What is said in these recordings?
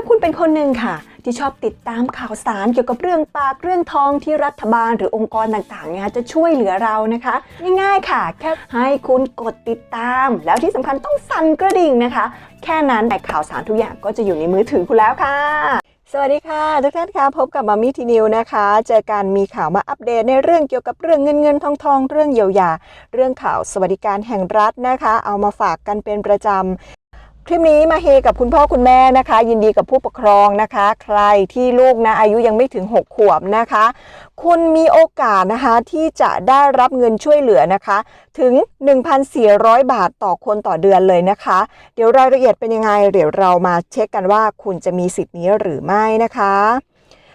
าคุณเป็นคนหนึ่งค่ะ ที่ชอบติดตามข่าวสารเกี่ยวกับเรื่องปากเรื่องทองที่รัฐบาลหรือองค์กรต่างๆเนี่ยจะช่วยเหลือเรานะคะ ง่ายๆค่ะ แค่ให้คุณกดติดตาม แล้วที่สำคัญต้องสั่นกระดิ่งนะคะ แค่นั้นแต่ข่าวสารทุกอย่างก็จะอยู่ในมือถือคุณแล้วค่ะสวัสดีค่ะทุกท่านคะพบกับมามี่ทีนิวนะคะ เจอกันมีข่าวมาอัปเดตในเรื่องเกี่ยวกับเรื่องเงินเงินทองทองเรื่องเยียวยา เรื่องข่าวสวัสดิการแห่งรัฐนะคะ เอามาฝากกันเป็นประจำ คลิปนี้มาเฮกับคุณพ่อคุณแม่นะคะ ยินดีกับผู้ปกครองนะคะ ใครที่ลูกนะอายุยังไม่ถึง 6 ขวบนะคะ คุณมีโอกาสนะคะที่จะได้รับเงินช่วยเหลือนะคะ ถึง 1,400 บาทต่อคนต่อเดือนเลยนะคะ เดี๋ยวรายละเอียดเป็นยังไง เดี๋ยวเรามาเช็คกันว่าคุณจะมีสิทธิ์นี้หรือไม่นะคะ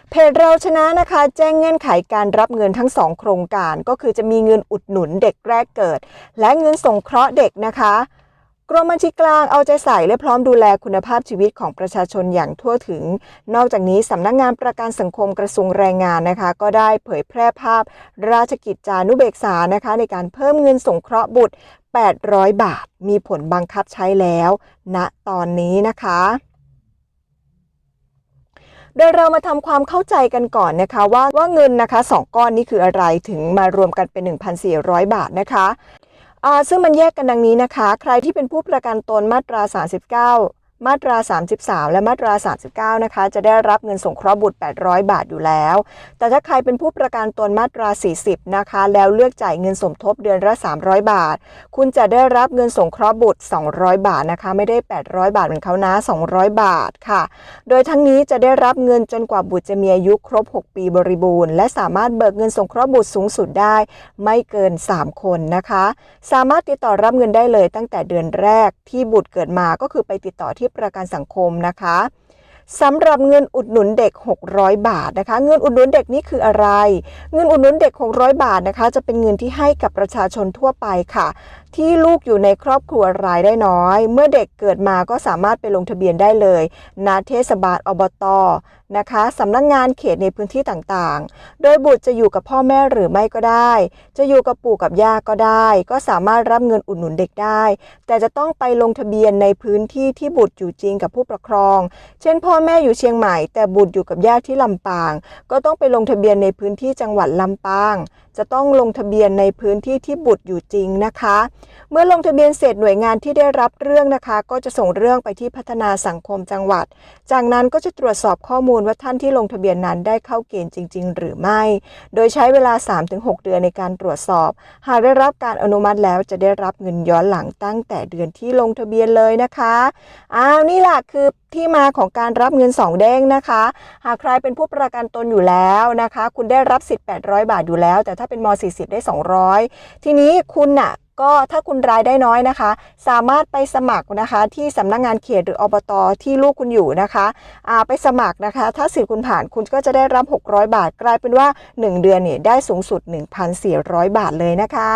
เพจเราชนะนะคะ แจ้งเงื่อนไขการรับเงินทั้ง 2 โครงการ ก็คือจะมีเงินอุดหนุนเด็กแรกเกิด และเงินสงเคราะห์เด็กนะคะ กรมบัญชีกลางเอาใจใส่และพร้อมดูแลคุณภาพชีวิตของประชาชนอย่างทั่วถึง นอกจากนี้สำนักงานประกันสังคมกระทรวงแรงงานนะคะ ก็ได้เผยแพร่ภาพราชกิจจานุเบกษานะคะ ในการเพิ่มเงินสงเคราะห์บุตร 800 บาท มีผลบังคับใช้แล้วณตอนนี้นะคะโดยเรามาทำความเข้าใจกันก่อนนะคะว่าว่าเงินนะคะสองก้อนนี้คืออะไรถึงมารวมกันเป็น 1,400 บาทนะคะ ซึ่งมันแยกกันดังนี้นะคะ ใครที่เป็นผู้ประกันตนมาตรา 39 มาตรา 33 และมาตรา 39 นะคะ จะได้รับเงินสงเคราะห์บุตร 800 บาทอยู่แล้ว แต่ถ้าใครเป็นผู้ประกันตนมาตรา 40 นะคะ แล้วเลือกจ่ายเงินสมทบเดือนละ 300 บาท คุณจะได้รับเงินสงเคราะห์บุตร 200 บาทนะคะ ไม่ได้ 800 บาทเหมือนเขานะ 200 บาทค่ะ โดยทั้งนี้จะได้รับเงินจนกว่าบุตรจะมีอายุครบ 6 ปีบริบูรณ์ และสามารถเบิกเงินสงเคราะห์บุตรสูงสุดได้ ไม่เกิน 3 คนนะคะ สามารถติดต่อรับเงินได้เลยตั้งแต่เดือนแรกที่บุตรเกิดมาก็คือไปติดต่อที่ที่ประกันสังคมนะคะสำหรับเงินอุดหนุนเด็ก 600 บาทนะคะ เงินอุดหนุนเด็กนี่คืออะไร เงินอุดหนุนเด็ก 600 บาทนะคะ จะเป็นเงินที่ให้กับประชาชนทั่วไปค่ะ ที่ลูกอยู่ในครอบครัวรายได้น้อย เมื่อเด็กเกิดมาก็สามารถไปลงทะเบียนได้เลยณเทศบาลอบตนะคะสำนักงงานเขตในพื้นที่ต่างๆ โดยบุตรจะอยู่กับพ่อแม่หรือไม่ก็ได้ จะอยู่กับปู่กับย่าก็ได้ ก็สามารถรับเงินอุดหนุนเด็กได้ แต่จะต้องไปลงทะเบียนในพื้นที่ที่บุตรอยู่จริงกับผู้ปกครอง เช่น พ่อแม่อยู่เชียงใหม่ แต่บุตรอยู่กับญาติที่ลำปาง ก็ต้องไปลงทะเบียนในพื้นที่จังหวัดลำปาง จะต้องลงทะเบียนในพื้นที่ที่บุตรอยู่จริงนะคะ เมื่อลงทะเบียนเสร็จหน่วยงานที่ได้รับเรื่องนะคะ ก็จะส่งเรื่องไปที่พัฒนาสังคมจังหวัด จากนั้นก็จะตรวจสอบข้อมูลว่าท่านที่ลงทะเบียนนั้นได้เข้าเกณฑ์จริง ๆ หรือไม่ โดยใช้เวลา 3-6 เดือนในการตรวจสอบ หากได้รับการอนุมัติแล้วจะได้รับเงินย้อนหลังตั้งแต่เดือนที่ลงทะเบียนเลยนะคะอ้าวนี่แหละคือที่มาของการรับเงิน 2 เด้งนะคะ หากใครเป็นผู้ประกันตนอยู่แล้วนะคะ คุณได้รับสิทธิ์800 บาทอยู่แล้ว แต่ถ้าเป็นม 40 ได้ 200 ทีนี้คุณน่ะ ก็ถ้าคุณรายได้น้อยนะคะ สามารถไปสมัครนะคะที่สำนักงงานเขตหรืออบตที่ลูกคุณอยู่นะคะอ่าไปสมัครนะคะ ถ้าสิทธิ์คุณผ่านคุณก็จะได้รับ 600 บาท กลายเป็นว่า 1 เดือนเนี่ยได้สูงสุด 1,400 บาทเลยนะคะ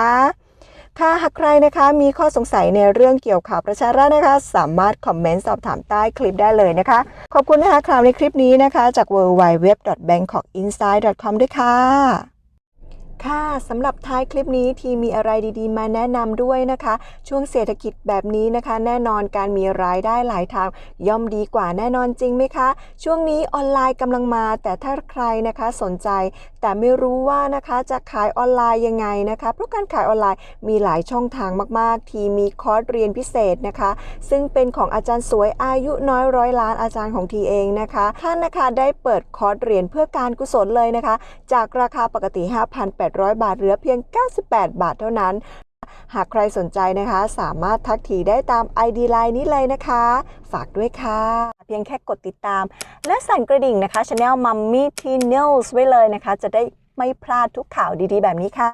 ค่ะหากใครนะคะมีข้อสงสัยในเรื่องเกี่ยวข่าวประชารัฐนะคะ สามารถคอมเมนต์สอบถามใต้คลิปได้เลยนะคะ ขอบคุณนะคะข่าวในคลิปนี้นะคะ จาก w w w b a n g k o k i n s i d e c o m ด้วยค่ะ ค่ะสำหรับท้ายคลิปนี้ทีมีอะไรดีๆ มาแนะนำด้วยนะคะ ช่วงเศรษฐกิจแบบนี้นะคะ แน่นอนการมีรายได้หลายทาง ย่อมดีกว่าแน่นอนจริงไหมคะ ช่วงนี้ออนไลน์กำลังมา แต่ถ้าใครนะคะสนใจแต่ไม่รู้ว่านะคะจะขายออนไลน์ยังไงนะคะเพราะการขายออนไลน์มีหลายช่องทางมาก ๆ ที่มีคอร์สเรียนพิเศษนะคะ ซึ่งเป็นของอาจารย์สวยอายุน้อยร้อยล้านอาจารย์ของทีเองนะคะท่านนะคะได้เปิดคอร์สเรียนเพื่อการกุศลเลยนะคะ จากราคาปกติ 5,800 บาทเหลือเพียง 98 บาทเท่านั้น หากใครสนใจนะคะ สามารถทักทีได้ตาม ID Line นี้เลยนะคะ ฝากด้วยค่ะ เพียงแค่กดติดตาม และสั่นกระดิ่งนะคะช anel Mummy Teen News ไว้เลยนะคะ จะได้ไม่พลาดทุกข่าวดีๆ แบบนี้ค่ะ